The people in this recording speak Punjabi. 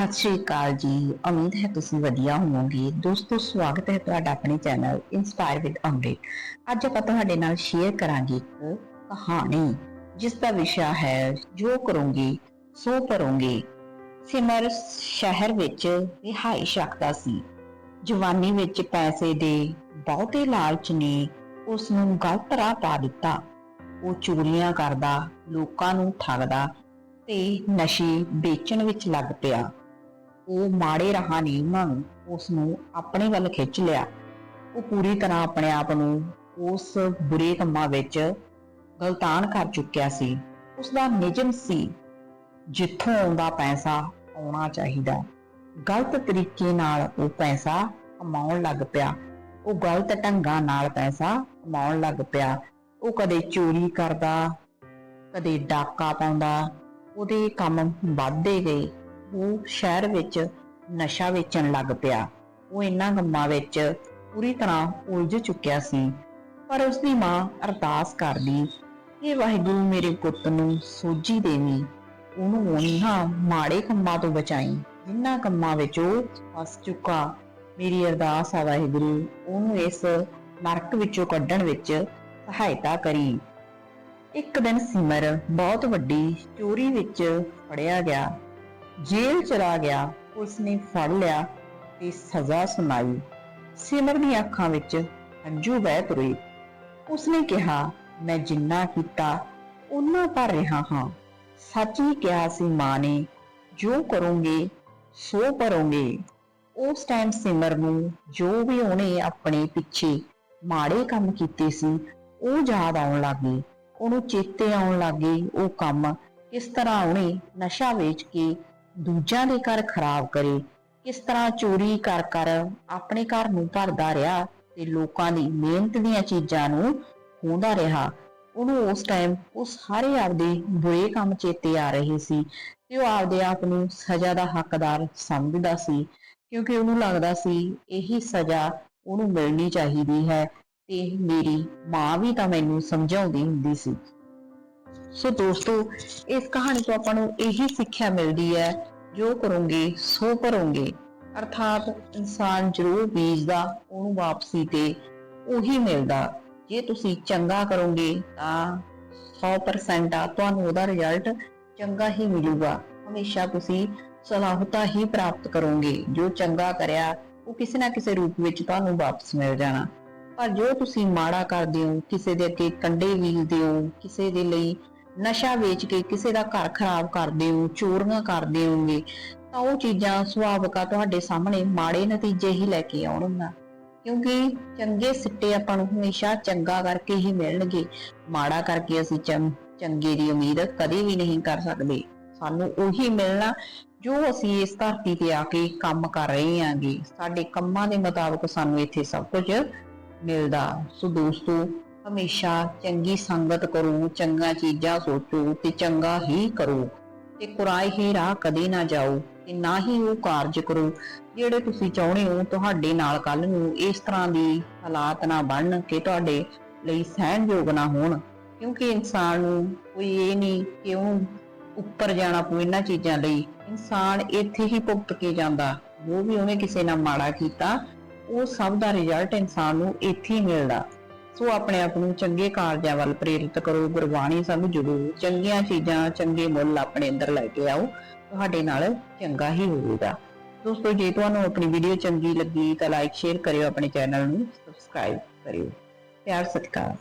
ਸਤਿ ਸ਼੍ਰੀ ਅਕਾਲ ਜੀ। ਉਮੀਦ ਹੈ ਤੁਸੀਂ ਵਧੀਆ ਹੋਵੋਗੇ। ਦੋਸਤੋ, ਸਵਾਗਤ ਹੈ ਤੁਹਾਡਾ ਆਪਣੇ ਚੈਨਲ ਇਨਸਪਾਇਰ ਵਿਦ ਅੰਮ੍ਰਿਤ ਅੱਜ ਆਪਾਂ ਤੁਹਾਡੇ ਨਾਲ ਸ਼ੇਅਰ ਕਰਾਂਗੇ ਇੱਕ ਕਹਾਣੀ, ਜਿਸ ਦਾ ਵਿਸ਼ਾ ਹੈ, ਜੋ ਕਰੋਗੇ, ਸੋ ਕਰੋਗੇ ਸਿਮਰ ਸ਼ਹਿਰ ਵਿੱਚ ਰਿਹਾਇਸ਼ ਰੱਖਦਾ ਸੀ। ਜਵਾਨੀ ਵਿੱਚ ਪੈਸੇ ਦੇ ਬਹੁਤੇ ਲਾਲਚ ਨੇ ਉਸ ਨੂੰ ਗਲਤ ਰਾਹ ਪਾ ਦਿੱਤਾ। ਉਹ ਚੋਰੀਆਂ ਕਰਦਾ, ਲੋਕਾਂ ਨੂੰ ਠੱਗਦਾ ਤੇ ਨਸ਼ੇ ਵੇਚਣ ਵਿੱਚ ਲੱਗ ਪਿਆ। ਉਹ ਮਾੜੇ ਰਾਹਾਂ ਨਿਯਮਾਂ ਨੂੰ ਉਸ ਨੂੰ ਆਪਣੇ ਵੱਲ ਖਿੱਚ ਲਿਆ। ਉਹ ਪੂਰੀ ਤਰ੍ਹਾਂ ਆਪਣੇ ਆਪ ਨੂੰ ਉਸ ਬੁਰੇ ਕੰਮਾਂ ਵਿੱਚ ਗਲਤਾਨ ਕਰ ਚੁੱਕਿਆ ਸੀ। ਉਸ ਦਾ ਨਿਯਮ ਸੀ, ਜਿੱਥੋਂ ਆਉਂਦਾ ਪੈਸਾ ਆਉਣਾ ਚਾਹੀਦਾ। ਗਲਤ ਤਰੀਕੇ ਨਾਲ ਉਹ ਪੈਸਾ ਕਮਾਉਣ ਲੱਗ ਪਿਆ। ਉਹ ਗਲਤ ਢੰਗਾਂ ਨਾਲ ਪੈਸਾ ਕਮਾਉਣ ਲੱਗ ਪਿਆ। ਉਹ ਕਦੇ ਚੋਰੀ ਕਰਦਾ, ਕਦੇ ਡਾਕਾ ਪਾਉਂਦਾ, ਉਹਦੇ ਕੰਮ ਵੱਧਦੇ ਗਏ। ਉਹ ਸ਼ਹਿਰ ਵਿੱਚ ਨਸ਼ਾ ਵੇਚਣ ਲੱਗ ਪਿਆ। ਉਹ ਇਹਨਾਂ ਕੰਮਾਂ ਵਿੱਚ ਪੂਰੀ ਤਰ੍ਹਾਂ ਉਲਝ ਚੁੱਕਿਆ ਸੀ। ਪਰ ਉਸ ਦੀ ਮਾਂ ਅਰਦਾਸ ਕਰਦੀ ਇਹ ਵਾਹਿਗੁਰੂ, ਮੇਰੇ ਪੁੱਤ ਨੂੰ ਸੋਝੀ ਦੇਵੀ। ਉਹਨੂੰ ਉਹਨਾਂ ਮਾੜੇ ਕੰਮਾਂ ਤੋਂ ਬਚਾਈ ਜਿਨ੍ਹਾਂ ਕੰਮਾਂ ਵਿੱਚ ਉਹ ਫਸ ਚੁੱਕਾ। ਮੇਰੀ ਅਰਦਾਸ ਆ ਵਾਹਿਗੁਰੂ, ਉਹਨੂੰ ਇਸ ਨਰਕ ਵਿੱਚੋਂ ਕੱਢਣ ਵਿੱਚ ਸਹਾਇਤਾ ਕਰੀ। ਇੱਕ ਦਿਨ ਸਿਮਰ ਬਹੁਤ ਵੱਡੀ ਚੋਰੀ ਵਿੱਚ ਫੜਿਆ ਗਿਆ। ਜੇਲ੍ਹ ਚਲਾ ਗਿਆ ਪੁਲਿਸ ਨੇ ਫੜ ਲਿਆ ਤੇ ਸਜ਼ਾ ਸੁਣਾਈ। ਸਿਮਰ ਦੀਆਂ ਅੱਖਾਂ ਵਿੱਚ ਹੰਝੂ ਵਹਿ ਤੁਰੇ। ਉਸਨੇ ਕਿਹਾ, ਮੈਂ ਜਿੰਨਾ ਕੀਤਾ ਉਹਨਾਂ ਕਰ ਰਿਹਾ ਹਾਂ। ਸੱਚ ਹੀ ਕਿਹਾ ਸੀ ਮਾਂ ਨੇ, ਜੋ ਕਰੋਗੇ, ਸੋ ਕਰੋਗੇ ਉਸ ਟਾਈਮ ਸਿਮਰ ਨੂੰ ਜੋ ਵੀ ਉਹਨੇ ਆਪਣੇ ਪਿੱਛੇ ਮਾੜੇ ਕੰਮ ਕੀਤੇ ਸੀ, ਉਹ ਯਾਦ ਆਉਣ ਲੱਗੇ। ਉਹਨੂੰ ਚੇਤੇ ਆਉਣ ਲੱਗੇ ਉਹ ਕੰਮ ਕਿਸ ਤਰ੍ਹਾਂ ਉਹਨੇ ਨਸ਼ਾ ਵੇਚ ਕੇ ਦੂਜਿਆਂ ਦੇ ਘਰ ਖਰਾਬ ਕਰੇ। ਕਿਸ ਤਰ੍ਹਾਂ ਚੋਰੀ ਕਰ ਕਰ ਆਪਣੇ ਘਰ ਨੂੰ ਭਰਦਾ ਰਿਹਾ ਤੇ ਲੋਕਾਂ ਦੀ ਮਿਹਨਤ ਦੀਆਂ ਚੀਜ਼ਾਂ ਨੂੰ ਖੋਹਦਾ ਰਿਹਾ। ਉਹਨੂੰ ਉਸ ਟਾਈਮ ਉਹ ਸਾਰੇ ਆਪਦੇ ਬੁਰੇ ਕੰਮ ਚੇਤੇ ਆ ਰਹੇ ਸੀ ਤੇ ਉਹ ਆਪਦੇ ਆਪ ਨੂੰ ਸਜ਼ਾ ਦਾ ਹੱਕਦਾਰ ਸਮਝਦਾ ਸੀ ਕਿਉਂਕਿ ਉਹਨੂੰ ਲੱਗਦਾ ਸੀ ਇਹੀ ਸਜ਼ਾ ਉਹਨੂੰ ਮਿਲਣੀ ਚਾਹੀਦੀ ਹੈ ਤੇ ਮੇਰੀ ਮਾਂ ਵੀ ਤਾਂ ਮੈਨੂੰ ਸਮਝਾਉਂਦੀ ਹੁੰਦੀ ਸੀ। ਸੋ ਦੋਸਤੋ, ਇਸ ਕਹਾਣੀ ਤੋਂ ਆਪਾਂ ਨੂੰ ਇਹੀ ਸਿੱਖਿਆ ਮਿਲਦੀ ਹੈ ਜੋ ਕਰੋਗੇ, ਸੋ ਭਰੋਗੇ। ਅਰਥਾਤ ਇਨਸਾਨ ਜ਼ਰੂਰ ਬੀਜਦਾ, ਉਹਨੂੰ ਵਾਪਸੀ ਤੇ ਉਹੀ ਮਿਲਦਾ। ਜੇ ਤੁਸੀਂ ਚੰਗਾ ਕਰੋਗੇ, ਤਾਂ 100% ਆ, ਤੁਹਾਨੂੰ ਉਹਦਾ ਰਿਜ਼ਲਟ ਚੰਗਾ ਹੀ ਮਿਲੂਗਾ। ਹਮੇਸ਼ਾ ਤੁਸੀਂ ਸਲਾਹਤਾ ਹੀ ਪ੍ਰਾਪਤ ਕਰੋਗੇ। ਜੋ ਚੰਗਾ ਕਰਿਆ, ਉਹ ਕਿਸੇ ਨਾ ਕਿਸੇ ਰੂਪ ਵਿੱਚ ਤੁਹਾਨੂੰ ਵਾਪਸ ਮਿਲ ਜਾਣਾ। ਪਰ ਜੋ ਤੁਸੀਂ ਮਾੜਾ ਕਰਦੇ ਹੋ, ਕਿਸੇ ਦੇ ਅੱਗੇ ਕੰਡੇ ਵੀਲਦੇ ਹੋ, ਕਿਸੇ ਦੇ ਲਈ ਨਸ਼ਾ ਵੇਚ ਕੇ ਕਿਸੇ ਦਾ ਘਰ ਖਰਾਬ ਕਰਦੇ ਹੋ ਚੋਰੀਆਂ ਕਰਦੇ ਹੋਗੇ ਤਾਂ ਉਹ ਚੀਜ਼ਾਂ ਸੁਭਾਵਿਕਾ ਤੁਹਾਡੇ ਸਾਹਮਣੇ ਮਾੜੇ ਨਤੀਜੇ ਹੀ ਲੈ ਕੇ ਆਉਣਗੀਆਂ। ਕਿਉਂਕਿ ਚੰਗੇ ਸਿੱਟੇ ਆਪਾਂ ਨੂੰ ਹਮੇਸ਼ਾ ਚੰਗਾ ਕਰਕੇ ਹੀ ਮਿਲਣਗੇ, ਮਾੜਾ ਕਰਕੇ ਅਸੀਂ ਚੰ- ਚੰਗੇ ਦੀ ਉਮੀਦ ਕਦੇ ਵੀ ਨਹੀਂ ਕਰ ਸਕਦੇ। ਸਾਨੂੰ ਉਹੀ ਮਿਲਣਾ ਜੋ ਅਸੀਂ ਇਸ ਧਰਤੀ ਤੇ ਆ ਕੇ ਕੰਮ ਕਰ ਰਹੇ ਹਾਂਗੇ। ਸਾਡੇ ਕੰਮਾਂ ਦੇ ਮੁਤਾਬਕ ਸਾਨੂੰ ਇੱਥੇ ਸਭ ਕੁਝ ਮਿਲਦਾ। ਸੋ ਦੋਸਤੋ ਹਮੇਸ਼ਾ ਚੰਗੀ ਸੰਗਤ ਕਰੋ, ਚੰਗਾ ਚੀਜ਼ਾਂ ਸੋਚੋ ਤੇ ਚੰਗਾ ਹੀ ਕਰੋ। ਤੇ ਕੁਰਾਏ ਹੀ ਰਾਹ ਕਦੇ ਨਾ ਜਾਓ ਤੇ ਨਾ ਹੀ ਉਹ ਕਾਰਜ ਕਰੋ, ਜਿਹੜੇ ਤੁਸੀਂ ਚਾਹੁੰਦੇ ਹੋ ਤੁਹਾਡੇ ਨਾਲ ਕੱਲ ਨੂੰ ਇਸ ਤਰ੍ਹਾਂ ਦੀ ਹਾਲਾਤ ਨਾ ਬਣਨ ਕਿ ਤੁਹਾਡੇ ਲਈ ਸਹਿਣਯੋਗ ਨਾ ਹੋਣ। ਕਿਉਂਕਿ ਇਨਸਾਨ ਨੂੰ ਕੋਈ ਇਹ ਨਹੀਂ ਕਿ ਉਹ ਉੱਪਰ ਜਾਣਾ ਪਊ ਇਹਨਾਂ ਚੀਜ਼ਾਂ ਲਈ। ਇਨਸਾਨ ਇੱਥੇ ਹੀ ਭੁਗਤ ਕੇ ਜਾਂਦਾ, ਜੋ ਵੀ ਉਹਨੇ ਕਿਸੇ ਨਾਲ ਮਾੜਾ ਕੀਤਾ, ਉਹ ਸਭ ਦਾ ਰਿਜ਼ਲਟ ਇਨਸਾਨ ਨੂੰ ਇੱਥੇ ਹੀ ਮਿਲਦਾ। ਸੋ ਆਪਣੇ ਆਪ ਨੂੰ ਚੰਗੇ ਕਾਰਜਾਂ ਵੱਲ ਪ੍ਰੇਰਿਤ ਕਰੋ, ਗੁਰਬਾਣੀ ਸਾਨੂੰ ਜੁੜੋ ਚੰਗੀਆਂ ਚੀਜ਼ਾਂ, ਚੰਗੇ ਮੁੱਲ ਆਪਣੇ ਅੰਦਰ ਲੈ ਕੇ ਆਓ, ਤੁਹਾਡੇ ਨਾਲ ਚੰਗਾ ਹੀ ਹੋਵੇਗਾ। ਦੋਸਤੋ, ਜੇ ਤੁਹਾਨੂੰ ਆਪਣੀ ਵੀਡੀਓ ਚੰਗੀ ਲੱਗੀ ਤਾਂ ਲਾਈਕ ਸ਼ੇਅਰ ਕਰਿਓ, ਆਪਣੇ ਚੈਨਲ ਨੂੰ ਸਬਸਕ੍ਰਾਈਬ ਕਰਿਓ। ਪਿਆਰ ਸਤਿਕਾਰ।